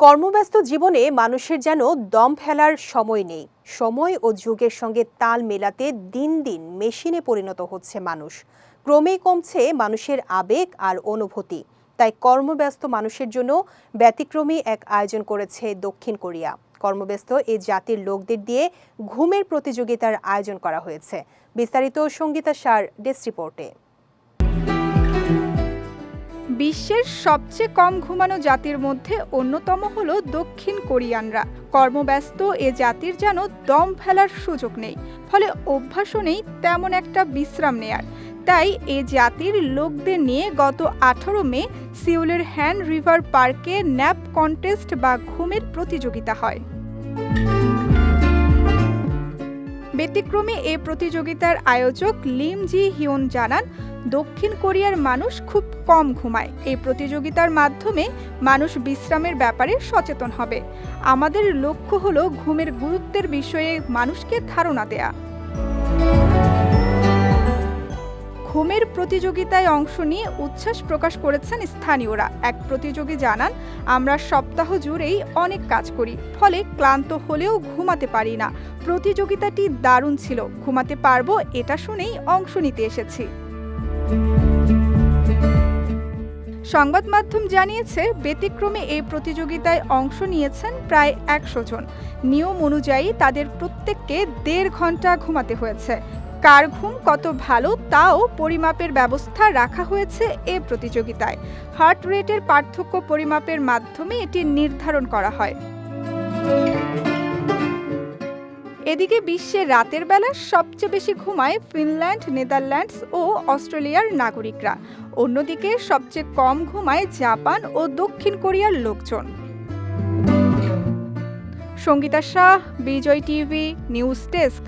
কর্মব্যস্ত জীবনে মানুষের যেন দম ফেলার সময় নেই। সময় ও যুগের সঙ্গে তাল মেলাতে দিন দিন মেশিনে পরিণত হচ্ছে মানুষ। ক্রমেই কমছে মানুষের আবেগ আর অনুভূতি। তাই কর্মব্যস্ত মানুষের জন্য ব্যতিক্রমী এক আয়োজন করেছে দক্ষিণ কোরিয়া। কর্মব্যস্ত এই জাতির লোকদের দিয়ে ঘুমের প্রতিযোগিতার আয়োজন করা হয়েছে। বিস্তারিত সঙ্গীতা সার ডেস্ক রিপোর্টে। বিশ্বের সবচেয়ে কম ঘুমানো জাতির মধ্যে অন্যতম হল দক্ষিণ কোরিয়ানরা। কর্মব্যস্ত এ জাতির যেন দম ফেলার সুযোগ নেই, ফলে অভ্যাসও নেই তেমন একটা বিশ্রাম নেয়ার। তাই এ জাতির লোকদের নিয়ে গত আঠারো মে সিউলের Han river park nap contest বা ঘুমের প্রতিযোগিতা হয়। ব্যতিক্রমে এ প্রতিযোগিতার আয়োজক লিম জি হিউন জানান, দক্ষিণ কোরিয়ার মানুষ খুব কম ঘুমায়। এই প্রতিযোগিতার মাধ্যমে মানুষ বিশ্রামের ব্যাপারে সচেতন হবে। আমাদের লক্ষ্য হলো ঘুমের গুরুত্বের বিষয়ে মানুষকে ধারণা দেয়া। ঘুমের প্রতিযোগিতায় অংশ নিয়ে উচ্ছ্বাস প্রকাশ করেছেন স্থানীয়রা। এক প্রতিযোগী জানান, আমরা সপ্তাহ জুড়েই অনেক কাজ করি, ফলে ক্লান্ত হলেও ঘুমাতে পারি না। প্রতিযোগিতাটি দারুণ ছিল, ঘুমাতে পারব এটা শুনেই অংশ নিতে এসেছি। সংবাদ মাধ্যম জানিয়েছে, ব্যতিক্রমে এই প্রতিযোগিতায় অংশ নিয়েছেন প্রায় একশো জন। নিয়ম অনুযায়ী তাদের প্রত্যেককে দেড় ঘণ্টা ঘুমাতে হয়েছে। কার ঘুম কত ভালো তাও পরিমাপের ব্যবস্থা রাখা হয়েছে এ প্রতিযোগিতায়। হার্ট রেটের পার্থক্য পরিমাপের মাধ্যমে এটি নির্ধারণ করা হয়। এদিকে বিশ্বে রাতের বেলা সবচেয়ে বেশি ঘুমায় ফিনল্যান্ড, নেদারল্যান্ডস ও অস্ট্রেলিয়ার নাগরিকরা। অন্যদিকে সবচেয়ে কম ঘুমায় জাপান ও দক্ষিণ কোরিয়ার লোকজন। Sangita Shah, Vijay TV, news desk.